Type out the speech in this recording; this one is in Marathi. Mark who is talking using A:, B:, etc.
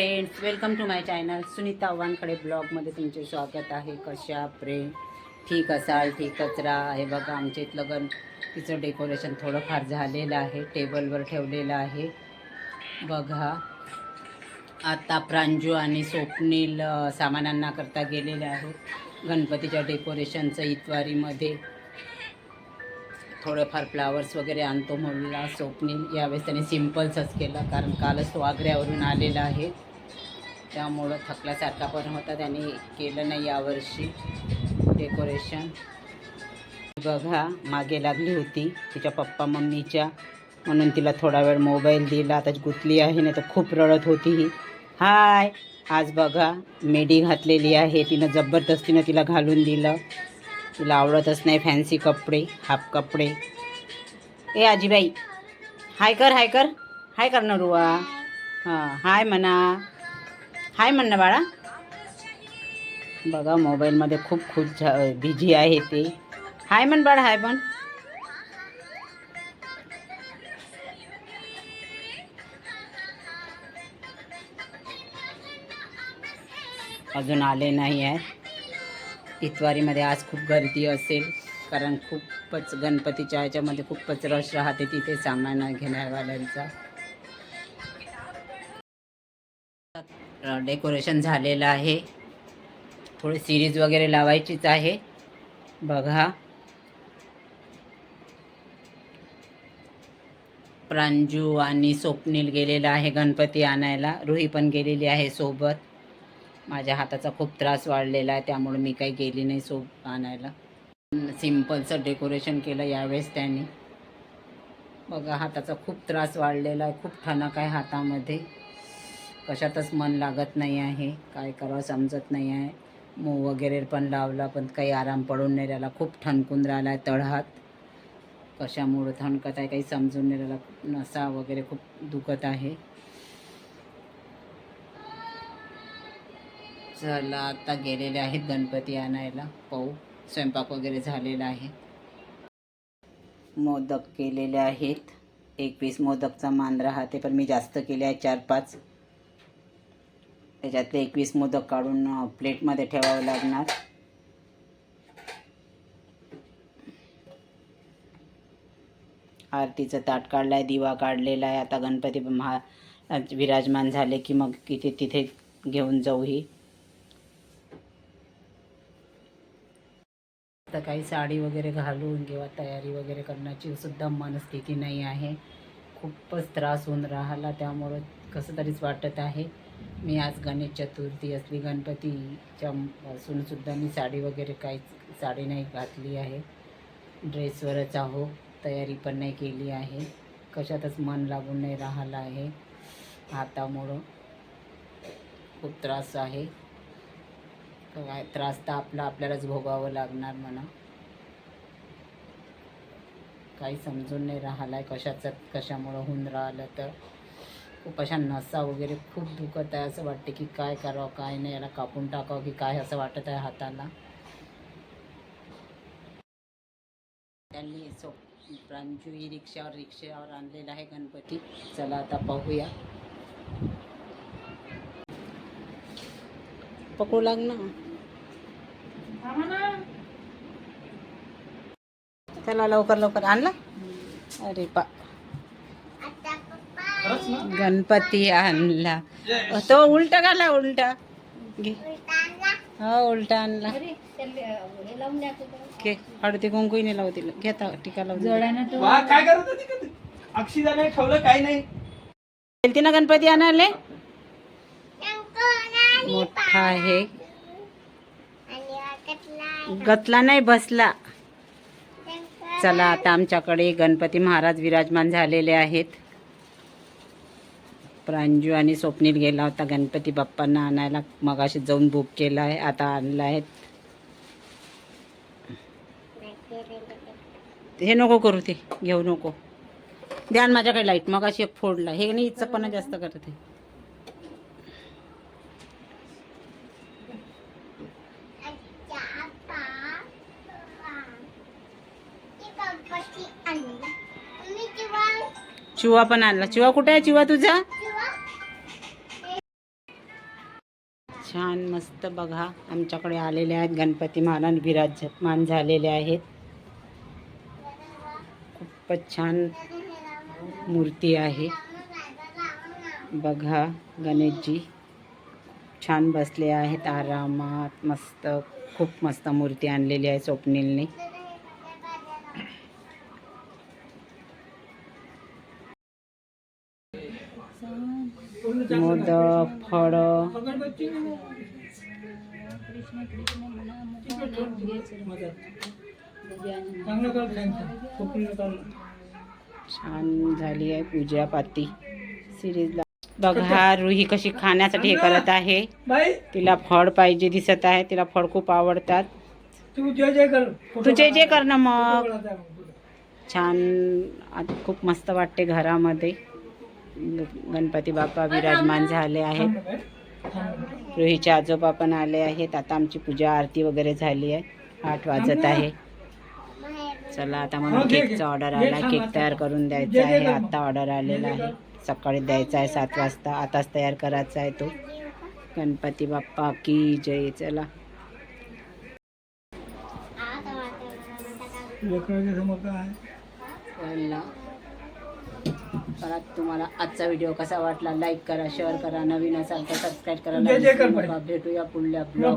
A: Friends welcome to my channel Sunita आव्हानकडे ब्लॉगमध्ये तुमचे स्वागत आहे. कशा प्रेम ठीक असाल? ठीक कचरा आहे बघा आमच्या इथलं तिचं डेकोरेशन थोडंफार झालेलं आहे. टेबलवर ठेवलेलं आहे. बघा. आता प्रांजू आणि स्वप्नील सामानांना करता गेलेले आहेत. गणपतीच्या डेकोरेशनचं इतवारीमध्ये. थोडेफार फ्लावर्स वगैरे आणतो म्हणला स्वप्नील. यावेळेस त्याने सिम्पल्सच केलं कारण कालच तो आग्र्यावरून आलेला आहे. त्यामुळं थकल्यासारखा पण होता. त्यांनी केलं नाही यावर्षी डेकोरेशन. बघा मागे लागली होती. तिच्या पप्पा मम्मीच्या. म्हणून तिला थोडा वेळ मोबाईल दिला. आता गुतली आहे नाही तर खूप रडत होती ही. हाय! आज बघा मेडी घातलेली आहे. तिनं जबरदस्तीनं तिला घालून दिलं. तिला आवडतच नाही फॅन्सी कपडे हाफ कपडे. ए आजीबाई! हाय कर हाय कर. हाय कर ना रुवा हां हाय म्हणा. हाय म्हण ना बाळा. बघा मोबाईलमध्ये खूप खूप बिझी आहे ते. हाय म्हण बाळा हाय पण अजून आले नाही आहे इतवारीमध्ये आज खूप गर्दी असेल कारण खूपच गणपतीच्या ह्याच्यामध्ये खूपच रश राहते तिथे सामान घेण्यावाल्यांचा. डेकोरेशन झालेलं आहे. थोडी सिरीज वगैरे लावायचीच आहे. बघा. प्रांजू आणि स्वप्नील गेलेला आहे गणपती आणायला. रुही पण गेलेली आहे सोबत. माझ्या हाताचा खूप त्रास वाढलेला आहे त्यामुळे मी काही गेली नाही सोप आणायला. सिम्पलचं डेकोरेशन केलं यावेळेस त्यांनी. बघा हाताचा खूप त्रास वाढलेला आहे खूप ठणक आहे हातामध्ये. कशातच मन लागत नाही आहे काय करावं समजत नाही आहे. मऊ वगैरे पण लावला पण काही आराम पडून नाही राहिला. खूप ठणकून राहिला आहे तळहात. कशामुळं ठणकत आहे काही समजून नाही राहिला. नसा वगैरे खूप दुखत आहे. चला आता गेलेले आहेत गणपती आणायला. पाहू स्वयंपाक वगैरे झालेला आहे. मोदक केलेले आहेत. एकवीस मोदकचा मान राहते पण मी जास्त केले आहे चार पाच त्याच्यातले एकवीस मोदक काढून प्लेटमध्ये ठेवावं लागणार. आरतीचं ताट काढलं आहे दिवा काढलेला आहे. आता गणपती महा विराजमान झाले की मग तिथे तिथे घेऊन जाऊ ही. आता काही साडी वगैरे घालून किंवा तयारी वगैरे करण्याची सुद्धा मनस्थिती नाही आहे. खूपच त्रास होऊन राहिला त्यामुळं कसं तरीच वाटत आहे. मी आज गणेश चतुर्थी असली गणपतीच्या असूनसुद्धा मी साडी वगैरे काहीच साडी नाही घातली आहे. ड्रेसवरच आहो तयारी पण नाही केली आहे. कशातच मन लागून नाही राहिलं आहे. हातामुळं खूप त्रास आहे. काय त्रास तर आपला आपल्यालाच भोगावं लागणार म्हणा. काही समजून नाही राहिला आहे कशाचं कशामुळं होऊन राहिलं तर. खूप अशा नसा वगैरे खूप दुखत आहे असं वाटते की काय करावं काय नाही याला कापून टाकावं की काय असं वाटत आहे हाताला. त्यांनी सो प्रांजू ही रिक्षावर रिक्षावर आणलेला आहे गणपती. चला आता पाहूया. पकडू लाग ना. चला लवकर लवकर आणला अरे पा गणपती आणला. तो उलटा घाला उलटा. घे. हो उलटा आणला. घे. हळदी कुंकू नाही लावू तिला. घेता टीका लावून.
B: काय करत होती का तू? अक्षिदा नाही ठेवलं काही नाही.
A: गेलती ना गणपती आणायले? मोठा आहे. गतला नाही बसला. चला आता आमच्याकडे गणपती महाराज विराजमान झालेले आहेत. प्रांजू आणि स्वप्नील गेला होता. गणपती बाप्पांना आणायला मगाशी जाऊन बुक केला आहे. आता आणला आहे. हे नको करू ते. घेऊ नको. ध्यान माझ्याकडे लाइट मग अशी एक फोडला. हे नाही इच्छपणा जास्त करते चिवा पण आणला. चिवा कुठे आहे? चिवा तुझा? छान मस्त बघा. आमच्याकडे आलेले आहेत गणपती महाराज विराजमान झालेले आहेत. खूपच छान मूर्ती आहे. बघा गणेशजी. छान बसले आहेत आरामात. मस्त खूप मस्त मूर्ती आणलेली आहे स्वप्नीलने. मोदक फळं. छान झाली आहे पूजा पाती. सिरीजला बघा रुही कशी खाण्यासाठी हे करत आहे. तिला फळ पाहिजे दिसत आहे. तिला फळ खूप आवडतात.
B: तू कर
A: तू जे जे कर ना मग. छान खूप मस्त वाटते घरामध्ये. गणपती बाप्पा विराजमान झाले आहेत. रुहीचे आजोबा पण आले आहेत. आता आमची पूजा आरती वगैरे झाली आहे. आठ वाजत आहे. चला आता मला केकचा ऑर्डर आला. केक तयार करून द्यायचा आहे. आता ऑर्डर आलेला आहे. सकाळी द्यायचा आहे सात वाजता. आताच तयार करायचा आहे तो. गणपती बाप्पा की जय. चला. परत तुम्हाला आजचा व्हिडिओ कसा वाटला लाईक करा शेअर करा नवीन असाल तर सबस्क्राईब
B: कर.
A: भेटूया पुढल्या ब्लॉग